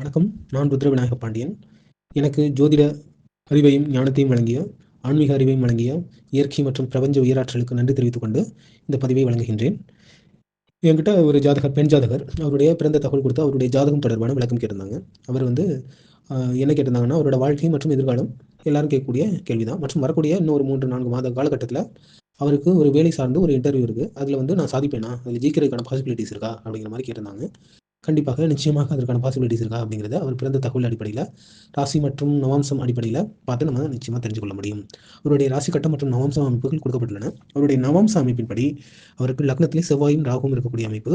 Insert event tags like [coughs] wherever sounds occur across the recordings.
வணக்கம். நான் ருத்ர விநாயக பாண்டியன். எனக்கு ஜோதிட அறிவையும் ஞானத்தையும் வழங்கிய ஆன்மீக அறிவையும் வழங்கிய இயற்கை மற்றும் பிரபஞ்ச உயராற்றலுக்கு நன்றி தெரிவித்துக் கொண்டு இந்த பதிவை வழங்குகின்றேன். என்கிட்ட ஒரு ஜாதகர் பெண் ஜாதகர் அவருடைய பிறந்த தகவல் கொடுத்து அவருடைய ஜாதகம் தொடர்பான விளக்கம் கேட்டிருந்தாங்க. அவர் வந்து என்ன கேட்டிருந்தாங்கன்னா அவரோட வாழ்க்கை மற்றும் எதிர்காலம் எல்லாரும் கேட்கக்கூடிய கேள்விதான். மற்றும் வரக்கூடிய இன்னொரு மூன்று நான்கு மாத காலகட்டத்தில் அவருக்கு ஒரு வேலை சார்ந்து ஒரு இன்டர்வியூ இருக்குது அதில் வந்து நான் சாதிப்பேனா? அதில் ஜீக்கிறதுக்கான பாசிபிலிட்டிஸ் இருக்கா? அப்படிங்கிற மாதிரி கேட்டிருந்தாங்க. கண்டிப்பாக நிச்சயமாக அதற்கான பாசிபிலிட்டிஸ் இருக்கா அப்படிங்கிறத அவர் பிறந்த தகவல் அடிப்படையில் ராசி மற்றும் நவாம்சம் அடிப்படையில் பார்த்து நம்ம நிச்சயமாக தெரிஞ்சு கொள்ள முடியும். அவருடைய ராசி கட்டம் மற்றும் நவாம்சம் அமைப்புகள் கொடுக்கப்பட்டுள்ளன. அவருடைய நவாம்ச அமைப்பின்படி அவருக்கு லக்னத்திலே செவ்வாயும் ராகுவும் இருக்கக்கூடிய அமைப்பு.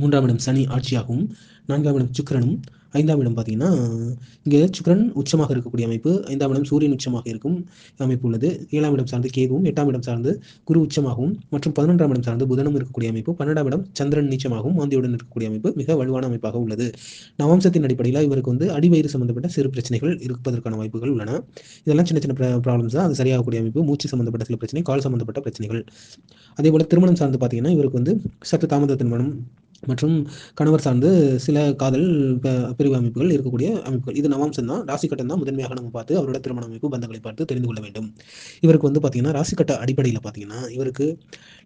மூன்றாம் இடம் சனி ஆட்சியாகவும் நான்காம் இடம் சுக்கிரனும் ஐந்தாம் இடம் பார்த்தீங்கன்னா இங்கே சுக்கிரன் உச்சமாக இருக்கக்கூடிய அமைப்பு ஐந்தாம் இடம் சூரியன் உச்சமாக இருக்கும் அமைப்பு உள்ளது. ஏழாம் இடம் சார்ந்து கேதுவும் எட்டாம் இடம் சார்ந்து குரு உச்சமாகவும் மற்றும் பதினொன்றாம் இடம் சார்ந்து புதனும் இருக்கக்கூடிய அமைப்பு பன்னெண்டாம் இடம் சந்திரன் நீச்சமாகவும் மாந்தியுடன் இருக்கக்கூடிய அமைப்பு மிக வலுவான அமைப்பாக உள்ளது. நவம்சத்தின் அடிப்படையில் இவருக்கு வந்து அடிவயிறு சம்பந்தப்பட்ட சிறு பிரச்சனைகள் இருப்பதற்கான வாய்ப்புகள் உள்ளன. இதெல்லாம் சின்ன சின்ன ப்ராப்ளம்ஸ் தான். அது சரியாகக்கூடிய அமைப்பு மூச்சு சம்பந்தப்பட்ட சில பிரச்சனை கால் சம்பந்தப்பட்ட பிரச்சனைகள். அதே போல திருமணம் சார்ந்து பார்த்தீங்கன்னா இவருக்கு வந்து சற்று தாமத திருமணம் மற்றும் கணவர் சார்ந்து சில காதல் ப- பிரிவு அமைப்புகள் இருக்கக்கூடிய அமைப்புகள். இது நவாம்சம் தான் ராசி கட்டம் தான் முதன்மையாக நம்ம பார்த்து அவரோட திருமண அமைப்பு பந்தங்களை பார்த்து தெரிந்து கொள்ள வேண்டும். இவருக்கு வந்து பார்த்தீங்கன்னா ராசிக்கட்ட அடிப்படையில் பார்த்தீங்கன்னா இவருக்கு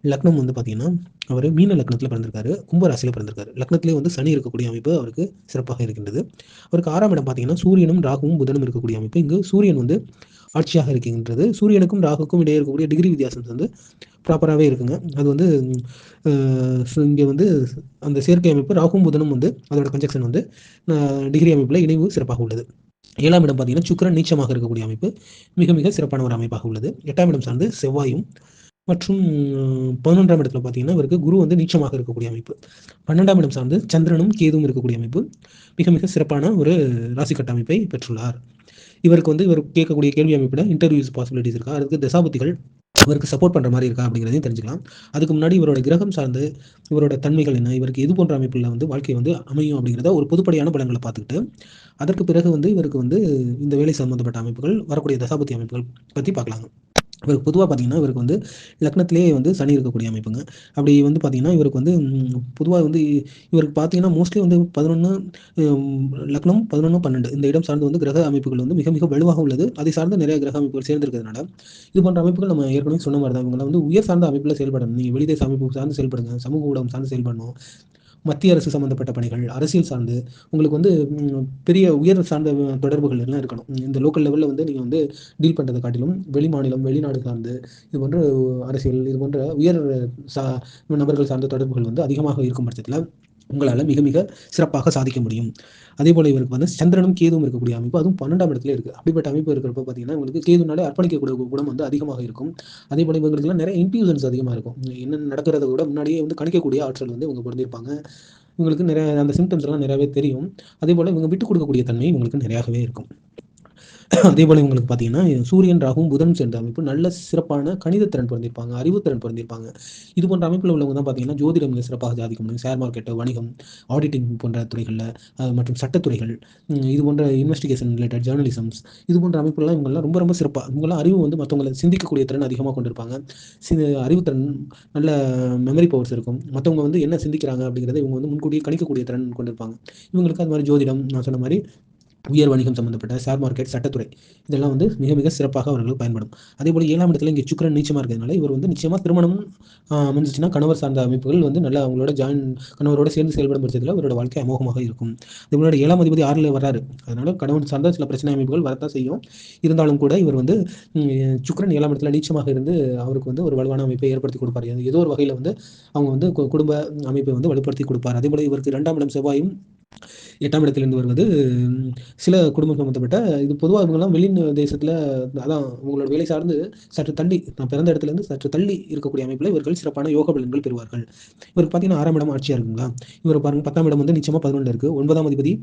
லக்னம் வந்து பார்த்தீங்கன்னா அவர் மீன லக்னத்தில் பிறந்திருக்காரு கும்ப ராசியில் பிறந்திருக்காரு. லக்னத்திலே வந்து சனி இருக்கக்கூடிய அமைப்பு அவருக்கு சிறப்பாக இருக்கின்றது. அவருக்கு ஆறாம் இடம் பார்த்தீங்கன்னா சூரியனும் ராகுவும் புதனும் இருக்கக்கூடிய அமைப்பு. இங்கு சூரியன் வந்து ஆட்சியாக இருக்கின்றது. சூரியனுக்கும் ராகுக்கும் இடையே இருக்கக்கூடிய டிகிரி வித்தியாசம் வந்து ப்ராப்பராகவே இருக்குங்க. அது வந்து இங்கே வந்து அந்த சேர்க்கை அமைப்பு ராகும் புதனும் வந்து அதோட கன்ஜெக்ஷன் வந்து டிகிரி அமைப்பில் இணைவு சிறப்பாக உள்ளது. ஏழாம் இடம் பார்த்தீங்கன்னா சுக்கிரன் நீச்சமாக இருக்கக்கூடிய அமைப்பு. மிக மிக சிறப்பான ஒரு அமைப்பாக உள்ளது. எட்டாம் இடம் சார்ந்து செவ்வாயும் மற்றும் பன்னெண்டாம் இடத்துல பார்த்தீங்கன்னா இவருக்கு குரு வந்து நீச்சமாக இருக்கக்கூடிய அமைப்பு. பன்னெண்டாம் இடம் சார்ந்து சந்திரனும் கேதுவும் இருக்கக்கூடிய அமைப்பு. மிக மிக சிறப்பான ஒரு ராசி கட்டமைப்பை பெற்றுள்ளார். இவருக்கு வந்து இவர் கேட்கக்கூடிய கேள்வி அமைப்பில் இன்டர்வியூஸ் பாசிபிலிட்டிஸ் இருக்கா? அதுக்கு தசாபதிகள் இவருக்கு சப்போர்ட் பண்ணுற மாதிரி இருக்கா அப்படிங்கிறதையும் தெரிஞ்சுக்கலாம். அதுக்கு முன்னாடி இவரோட கிரகம் சார்ந்து இவரோட தன்மைகள் என்ன இவருக்கு எது போன்ற அமைப்பில் வந்து வாழ்க்கை வந்து அமையும் அப்படிங்கிறத ஒரு பொதுப்படையான படங்களை பார்த்துக்கிட்டு அதற்கு பிறகு வந்து இவருக்கு வந்து இந்த வேலை சம்பந்தப்பட்ட அமைப்புகள் வரக்கூடிய தசாபதி அமைப்புகள் பற்றி பார்க்கலாங்க. இவருக்கு பொதுவாக பார்த்தீங்கன்னா இவருக்கு வந்து லக்னத்திலே வந்து சனி இருக்கக்கூடிய அமைப்புங்க. அப்படி வந்து பார்த்தீங்கன்னா இவருக்கு வந்து பொதுவாக வந்து இவருக்கு பார்த்தீங்கன்னா மோஸ்ட்லி வந்து பதினொன்று லக்னம் பதினொன்று பன்னெண்டு இந்த இடம் சார்ந்து வந்து கிரக அமைப்புகள் வந்து மிக மிக வலுவாக உள்ளது. அதை சார்ந்த நிறைய கிரக அமைப்புகள் சேர்ந்திருக்கிறதுனால இது போன்ற அமைப்புகள் நம்ம ஏற்கனவே சொன்ன மாதிரி தான் இவங்களை வந்து உயர் சார்ந்த அமைப்பில் செயல்படணும். நீங்கள் வெளிதேச அமைப்பு சார்ந்து செயல்படுங்க சமூக ஊடகம் சார்ந்து செயல்படணும். மத்திய அரசு சம்மந்தப்பட்ட பணிகள் அரசியல் சார்ந்து உங்களுக்கு வந்து பெரிய உயர் சார்ந்த தொடர்புகள் எல்லாம் இருக்கணும். இந்த லோக்கல் லெவலில் வந்து நீங்கள் வந்து டீல் பண்ணுறதை காட்டிலும் வெளி மாநிலம் வெளிநாடு சார்ந்து இது போன்ற அரசியல் இது போன்ற உயர் சா நபர்கள் சார்ந்த தொடர்புகள் வந்து அதிகமாக இருக்கும் பட்சத்தில் உங்களால் மிக மிக சிறப்பாக சாதிக்க முடியும். அதே போல் இவருக்கு வந்து சந்திரனும் கேதுவும் இருக்கக்கூடிய அமைப்பு அதுவும் பன்னெண்டாம் இடத்துல இருக்குது அப்படிப்பட்ட அமைப்பு இருக்கிறப்ப பார்த்தீங்கன்னா உங்களுக்கு கேதுனாலே அர்ப்பணிக்கக்கூடிய குணம் வந்து அதிகமாக இருக்கும். அதே போல் இவங்களுக்குலாம் நிறைய இன்ட்யூஷன்ஸ் அதிகமாக இருக்கும். என்ன நடக்கிறத கூட முன்னாடியே வந்து கணிக்கக்கூடிய ஆற்றல் வந்து இவங்க பிறந்திருப்பாங்க. இவங்களுக்கு நிறைய அந்த சிம்டம்ஸ் எல்லாம் நிறையவே தெரியும். அதே போல் இவங்க விட்டு கொடுக்கக்கூடிய தன்மை இவங்களுக்கு நிறையாகவே இருக்கும். [coughs] அதே போல் இவங்களுக்கு பார்த்தீங்கன்னா சூரியன் ராகும் புதன் சேர்ந்த அமைப்பு நல்ல சிறப்பான கணித திறன் பிறந்திருப்பாங்க அறிவுத்திறன் பிறந்திருப்பாங்க. இது போன்ற அமைப்பில் உள்ளவங்க தான் பார்த்தீங்கன்னா ஜோதிடம் சிறப்பாக சாதிக்க முடியும் ஷேர் மார்க்கெட்டு வணிகம் ஆடிட்டிங் போன்ற துறைகளில் மற்றும் சட்டத்துறைகள் இது போன்ற இன்வெஸ்டிகேஷன் ரிலேட்டட் ஜேர்னலிசம்ஸ் இது போன்ற அமைப்புலாம் இவங்கெல்லாம் ரொம்ப ரொம்ப சிறப்பாக இவங்கெல்லாம் அறிவு வந்து மற்றவங்களை சிந்திக்கக்கூடிய திறன் அதிகமாக கொண்டிருப்பாங்க. சி அறிவுத்திறன் நல்ல மெமரி பவர்ஸ் இருக்கும். மற்றவங்க வந்து என்ன சிந்திக்கிறாங்க அப்படிங்கிறத இவங்க வந்து முன்கூட்டியே கணிக்கக்கூடிய திறன் கொண்டிருப்பாங்க. இவங்களுக்கு அது மாதிரி ஜோதிடம் நான் சொன்ன மாதிரி உயர் வணிகம் சம்பந்தப்பட்ட ஷேர் மார்க்கெட் சட்டத்துறை இதெல்லாம் வந்து மிக மிக சிறப்பாக அவர்கள் பயன்படும். அதே போல் ஏழாம் இடத்துல இங்கே சுக்கரன் நீச்சமாக இருக்கிறதுனால இவர் வந்து நிச்சயமாக திருமணம் அமைஞ்சிச்சுன்னா கணவர் சார்ந்த அமைப்புகள் வந்து நல்லா அவங்களோட ஜாயின் கணவரோட சேர்ந்து செயல்படும் பட்சத்தில் அவரோட வாழ்க்கை அமோகமாக இருக்கும். இவரோட ஏழாம் அதிபதி ஆறில் வராரு அதனால கணவன் சார்ந்த சில பிரச்சனை அமைப்புகள் வரத்தான் செய்யும். இருந்தாலும் கூட இவர் வந்து சுக்கரன் சுக்கிரன் ஏழாம் இடத்துல நீச்சமாக இருந்து அவருக்கு வந்து ஒரு வலுவான அமைப்பை ஏற்படுத்தி கொடுப்பார். அது ஏதோ ஒரு வகையில் வந்து அவங்க வந்து கு- குடும்ப அமைப்பை வந்து வலுப்படுத்தி கொடுப்பார். அதே போல் இவருக்கு இரண்டாம் இடம் செவ்வாயும் எட்டாம் இடத்திலிருந்து வருவது சில குடும்பம் சம்மந்தப்பட்ட இது பொதுவாக இவங்கெல்லாம் வெளி தேசத்தில் அதான் உங்களோட வேலை சார்ந்து சற்று தள்ளி நான் பிறந்த இடத்துலேருந்து சற்று தள்ளி இருக்கக்கூடிய அமைப்பில் இவர்கள் சிறப்பான யோக பலன்கள் பெறுவார்கள். இவருக்கு பார்த்தீங்கன்னா ஆறாம் இடம் ஆட்சியாக இருக்குங்களா? இவர் பாருங்க பத்தாம் இடம் வந்து நிச்சயமாக பதினொன்று இருக்குது ஒன்பதாம் அதிபதி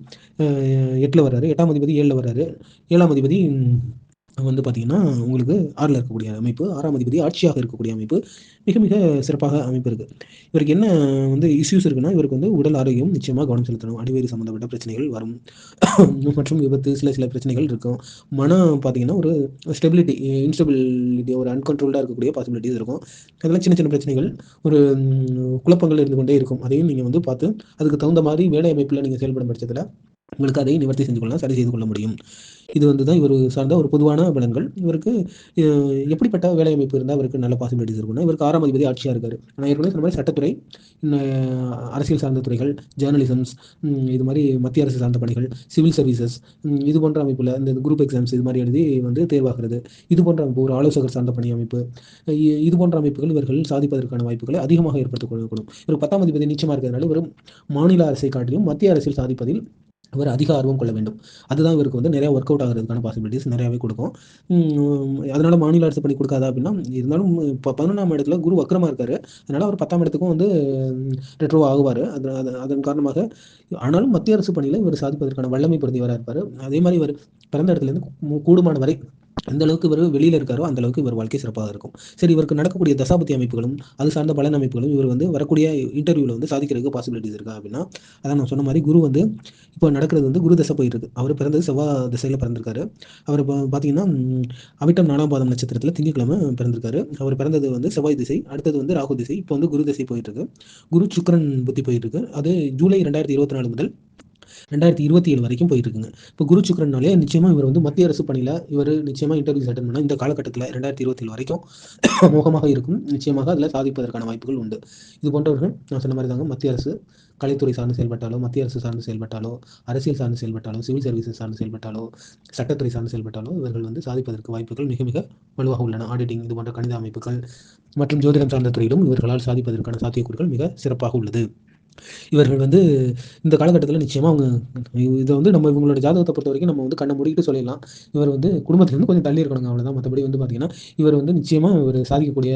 எட்டில் வர்றாரு. எட்டாம் அதிபதி ஏழில் வர்றாரு. ஏழாம் அதிபதி வந்து பார்த்தீங்கன்னா உங்களுக்கு ஆறில் இருக்கக்கூடிய அமைப்பு ஆறாம் அதிபதி ஆட்சியாக இருக்கக்கூடிய அமைப்பு மிக மிக சிறப்பாக அமைப்பு இருக்குது இவருக்கு என்ன வந்து இஷ்யூஸ் இருக்குன்னா இவருக்கு வந்து உடல் ஆரோக்கியம் நிச்சயமாக கவனம் செலுத்தணும். அடிவேறு சம்மந்தப்பட்ட பிரச்சனைகள் வரும். [coughs] மற்றும் விபத்து சில சில பிரச்சனைகள் இருக்கும். மனம் பார்த்தீங்கன்னா ஒரு ஸ்டெபிலிட்டி இன்ஸ்டெபிலிட்டி ஒரு அன்கண்ட்ரோல்டாக இருக்கக்கூடிய பாசிபிலிட்டிஸ் இருக்கும். அதெல்லாம் சின்ன சின்ன பிரச்சனைகள் ஒரு குழப்பங்கள் இருந்து கொண்டே இருக்கும். அதையும் நீங்கள் வந்து பார்த்து அதுக்கு தகுந்த மாதிரி வேலை அமைப்பில் நீங்கள் செயல்படும் பட்சத்தில் உங்களுக்கு அதை நிவர்த்தி செஞ்சு கொள்ளலாம் சரி செய்து கொள்ள முடியும். இது வந்து தான் இவர் சார்ந்த ஒரு பொதுவான பலன்கள். இவருக்கு எப்படிப்பட்ட வேலை அமைப்பு இருந்தால் அவருக்கு நல்ல பாசிபிலிட்டிஸ் இருக்குன்னா இவருக்கு ஆறாம் அதிபதி ஆட்சியாக இருக்கார். நான் ஏற்கனவே சொன்ன மாதிரி சட்டத்துறை அரசியல் சார்ந்த துறைகள் ஜேர்னலிசம்ஸ் இது மாதிரி மத்திய அரசு சார்ந்த பணிகள் சிவில் சர்வீசஸ் இது போன்ற அமைப்பில் இந்த குரூப் எக்ஸாம்ஸ் இது மாதிரி எழுதி வந்து தேர்வாகிறது. இது போன்ற அமைப்பு ஒரு ஆலோசகர் சார்ந்த பணி அமைப்பு இது போன்ற அமைப்புகள் இவர்கள் சாதிப்பதற்கான வாய்ப்புகளை அதிகமாக ஏற்படுத்திக் கொள்ளக்கூடும் இவர் பத்தாம் அதிபதி நிச்சயமாக இருக்கிறதுனால இவர் மாநில அரசை காட்டிலும் மத்திய அரசில் சாதிப்பதில் அவர் அதிக ஆர்வம் கொள்ள வேண்டும். அதுதான் இவருக்கு வந்து நிறைய ஒர்க் அவுட் ஆகிறதுக்கான பாசிபிலிட்டிஸ் நிறையாவே கொடுக்கும். அதனால மாநில அரசு பண்ணி கொடுக்காதா அப்படின்னா இருந்தாலும் இப்போ பதினொன்றாம் இடத்துல குரு வக்கரமாக இருக்காரு. அதனால அவர் பத்தாம் இடத்துக்கும் வந்து ரெட்ரோ ஆகுவார். அது அதன் காரணமாக ஆனாலும் மத்திய அரசு பணியில் இவர் சாதிப்பதற்கான வல்லமை பிரதிவராக இருப்பார். அதே மாதிரி இவர் பிறந்த இடத்துலேருந்து கூடுமான வரை எந்த அளவுக்கு இவர் வெளியில் இருக்காரோ அந்த அளவுக்கு இவர் வாழ்க்கை சிறப்பாக இருக்கும். சரி இவருக்கு நடக்கக்கூடிய தசாபத்தி அமைப்புகளும் அது சார்ந்த பலன் அமைப்புகளும் இவர் வந்து வரக்கூடிய இன்டர்வியூவில் வந்து சாதிக்கிறதுக்கு பாசிபிலிட்டிஸ் இருக்கா அப்படின்னா அதான் நான் சொன்ன மாதிரி குரு வந்து இப்போ நடக்கிறது வந்து குரு தசை போயிருக்கு அவர் பிறந்தது செவ்வாய் திசையில் பிறந்திருக்காரு. அவர் இப்போ பார்த்தீங்கன்னா அவிட்டம் நாலாம் பாதம் நட்சத்திரத்தில் திங்கட்கிழமை பிறந்திருக்காரு. அவர் பிறந்தது வந்து செவ்வாய் திசை அடுத்தது வந்து ராகு திசை இப்போ வந்து குரு திசை போயிட்டு இருக்கு. குரு சுக்கரன் புத்தி போயிட்டு இருக்கு. அது ஜூலை ரெண்டாயிரத்தி இருபத்தி நாலு முதல் ரெண்டாயிரத்தி இருபத்தி ஏழு வரைக்கும் போயிட்டு இருக்குங்க இப்போ குரு சுக்கரனாலே நிச்சயமாக இவர் வந்து மத்திய அரசு பணியில் இவர் நிச்சயமாக இன்டர்வியூஸ் அட்டன் பண்ணால் இந்த காலகட்டத்தில் ரெண்டாயிரத்தி இருபத்தி ஏழு வரைக்கும் [coughs] மோகமாக இருக்கும். நிச்சயமாக அதில் சாதிப்பதற்கான வாய்ப்புகள் உண்டு. இது போன்றவர்கள் நான் சொன்ன மாதிரி தாங்க மத்திய அரசு கலைத்துறை சார்ந்து செயல்பட்டாலோ மத்திய அரசு சார்ந்து செயல்பட்டாலோ அரசியல் சார்ந்து செயல்பட்டாலோ சிவில் சர்வீசஸ் சார்ந்து செயல்பட்டாலோ சட்டத்துறை சார்ந்து செயல்பட்டாலோ இவர்கள் வந்து சாதிப்பதற்கு வாய்ப்புகள் மிக மிக வலுவாக உள்ளன. ஆடிட்டிங் இது போன்ற கணித அமைப்புகள் மற்றும் ஜோதிடம் சார்ந்த துறையிலும் இவர்களால் சாதிப்பதற்கான சாத்தியக்கூறுகள் மிக சிறப்பாக உள்ளது. இவர்கள் வந்து இந்த காலகட்டத்தில் நிச்சயமாக அவங்க இதை வந்து நம்ம இவங்களோட ஜாதகத்தை பொறுத்த வரைக்கும் நம்ம வந்து கண்ணை மூடிக்கிட்டு சொல்லிடலாம். இவர் வந்து குடும்பத்துலேருந்து கொஞ்சம் தள்ளி இருக்கணுங்க அவ்வளோதான் மற்றபடி வந்து பார்த்தீங்கன்னா இவர் வந்து நிச்சயமாக இவர் சாதிக்கக்கூடிய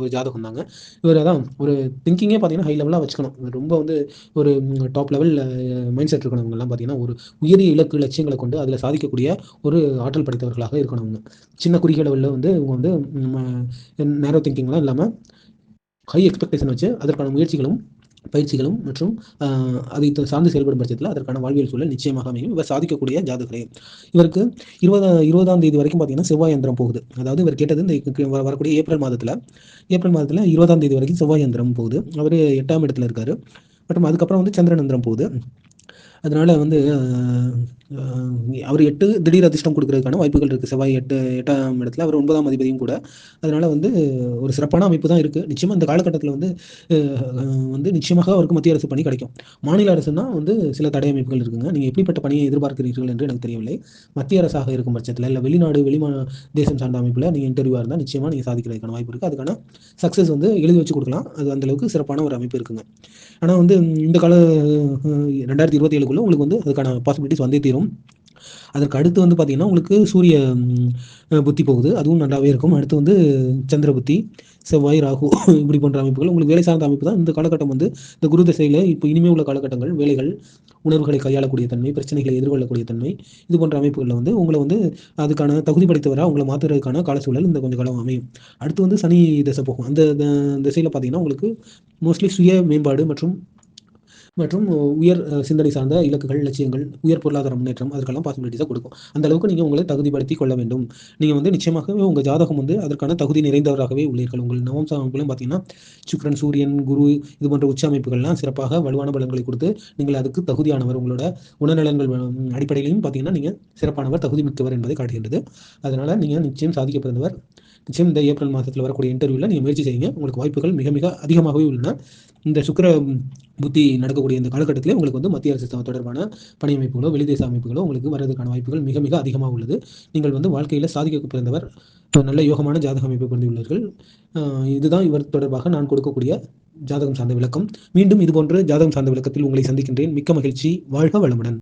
ஒரு ஜாதகம் தாங்க. இவர் அதான் ஒரு திங்கிங்கே பார்த்தீங்கன்னா ஹை லெவலாக வச்சுக்கணும். ரொம்ப வந்து ஒரு டாப் லெவல் மைண்ட் செட் இருக்கணுங்கலாம் பார்த்தீங்கன்னா ஒரு உயரிய இலக்கு லட்சியங்களை கொண்டு அதில் சாதிக்கக்கூடிய ஒரு ஆற்றல் படைத்தவர்களாக இருக்கணுங்க. சின்ன குறுகிய லெவலில் வந்து இவங்க வந்து நேரோ திங்கிங்லாம் இல்லாமல் ஹை எக்ஸ்பெக்டேஷன் வச்சு அதற்கான முயற்சிகளும் பயிற்சிகளும் மற்றும் அதை சார்ந்து செயல்படும் பட்சத்தில் அதற்கான வாழ்வியல் சூழல் நிச்சயமாக அமையும். இவர் சாதிக்கக்கூடிய ஜாதகரே இவருக்கு இருபதா இருபதாம் தேதி வரைக்கும் பார்த்தீங்கன்னா செவ்வாய் யந்திரம் போகுது. அதாவது இவர் கேட்டது இந்த வரக்கூடிய ஏப்ரல் மாதத்தில் ஏப்ரல் மாதத்தில் இருபதாம் தேதி வரைக்கும் செவ்வாய் யந்திரம் போகுது. அவர் எட்டாம் இடத்துல இருக்காரு. மற்றும் அதுக்கப்புறம் வந்து சந்திரன் யந்திரம் போகுது. அதனால் வந்து அவர் எட்டு திடீர் அதிர்ஷ்டம் கொடுக்கறதுக்கான வாய்ப்புகள் இருக்குது செவ்வாய் எட்டு எட்டாம் இடத்துல அவர் ஒன்பதாம் அதிபதியும் கூட. அதனால் வந்து ஒரு சிறப்பான அமைப்பு தான் இருக்குது நிச்சயமாக இந்த காலகட்டத்தில் வந்து வந்து நிச்சயமாக அவருக்கு மத்திய அரசு பணி கிடைக்கும். மாநில அரசுனா வந்து சில தடை அமைப்புகள் இருக்குங்க. நீங்கள் எப்படிப்பட்ட பணியை எதிர்பார்க்கிறீர்கள் என்று எனக்கு தெரியவில்லை. மத்திய அரசாக இருக்கும் பட்சத்தில் இல்லை வெளிநாடு வெளிமா தேசம் சார்ந்த அமைப்பில் நீங்கள் இன்டர்வியூவாக இருந்தால் நிச்சயமாக நீங்கள் சாதிக்கிறதுக்கான வாய்ப்பு இருக்குது அதுக்கான சக்ஸஸ் வந்து எழுதி வச்சு கொடுக்கலாம். அது அந்தளவுக்கு சிறப்பான ஒரு அமைப்பு இருக்குங்க. ஆனால் வந்து இந்த கால ரெண்டாயிரத்தி இருபத்தி ஏழுக்குள்ளே உங்களுக்கு வந்து அதுக்கான பாசிபிலிட்டிஸ் வந்தே தீரும். அதற்கு அடுத்து வந்து பார்த்திங்கன்னா உங்களுக்கு சூரிய புத்தி போகுது. அதுவும் நல்லாவே இருக்கும். அடுத்து வந்து சந்திர புத்தி செவ்வாய் ராகு [laughs] இப்படி போன்ற அமைப்புகள். உங்களுக்கு வேலை சார்ந்த அமைப்பு தான். இந்த காலகட்டம் வந்து இந்த குரு திசையில் இப்போ இனிமே உள்ள காலகட்டங்கள் வேலைகள் உணர்வுகளை கையாளக்கூடிய தன்மை பிரச்சனைகளை எதிர்கொள்ளக்கூடிய தன்மை இது போன்ற அமைப்புகளில் வந்து உங்களை வந்து அதுக்கான தகுதி படைத்தவராக உங்களை மாற்றுறதுக்கான கால சூழல் இந்த கொஞ்சம் காலம் அமையும். அடுத்து வந்து சனி திசை போகும். அந்த திசையில் பார்த்தீங்கன்னா உங்களுக்கு மோஸ்ட்லி சுய மேம்பாடு மற்றும் மற்றும் உயர் சிந்தனை சார்ந்த இலக்குகள் லட்சியங்கள் உயர் பொருளாதார முன்னேற்றம் அதற்கெல்லாம் பாசிபிலிட்டிஸாக கொடுக்கும். அந்த அளவுக்கு நீங்கள் உங்களை தகுதிப்படுத்தி கொள்ள வேண்டும். நீங்கள் வந்து நிச்சயமாகவே உங்கள் ஜாதகம் வந்து அதற்கான தகுதி நிறைந்தவராகவே உள்ளீர்கள். உங்கள் நவம் அமைப்புகளும் பார்த்தீங்கன்னா சுக்ரன் சூரியன் குரு இது போன்ற உச்ச அமைப்புகள்லாம் சிறப்பாக வலுவான பலன்களை கொடுத்து நீங்கள் அதுக்கு தகுதியானவர். உங்களோட உணர்நலன்கள் அடிப்படையிலையும் பார்த்தீங்கன்னா நீங்கள் சிறப்பானவர் தகுதி மிக்கவர் என்பதை காட்டுகின்றது. அதனால் நீங்கள் நிச்சயம் சாதிக்கப்படுந்தவர் நிச்சயம் இந்த ஏப்ரல் மாதத்தில் வரக்கூடிய இன்டர்வியூவில் நீங்கள் முயற்சி செய்யுங்க. உங்களுக்கு வாய்ப்புகள் மிக மிக அதிகமாகவே உள்ளன. இந்த சுக்கர புத்தி நடக்கக்கூடிய இந்த காலகட்டத்திலே உங்களுக்கு வந்து மத்திய அரசு தொடர்பான பணி அமைப்புகளோ வெளிதேச அமைப்புகளோ உங்களுக்கு வர்றதுக்கான வாய்ப்புகள் மிக மிக அதிகமாக உள்ளது. நீங்கள் வந்து வாழ்க்கையில் சாதிக்க பிறந்தவர் நல்ல யோகமான ஜாதக அமைப்பு பிறந்துள்ளீர்கள். இதுதான் இவர் தொடர்பாக நான் கொடுக்கக்கூடிய ஜாதகம் சார்ந்த விளக்கம். மீண்டும் இதுபோன்ற ஜாதகம் சார்ந்த விளக்கத்தில் உங்களை சந்திக்கின்றேன். மிக்க மகிழ்ச்சி. வாழ்க வளமுடன்.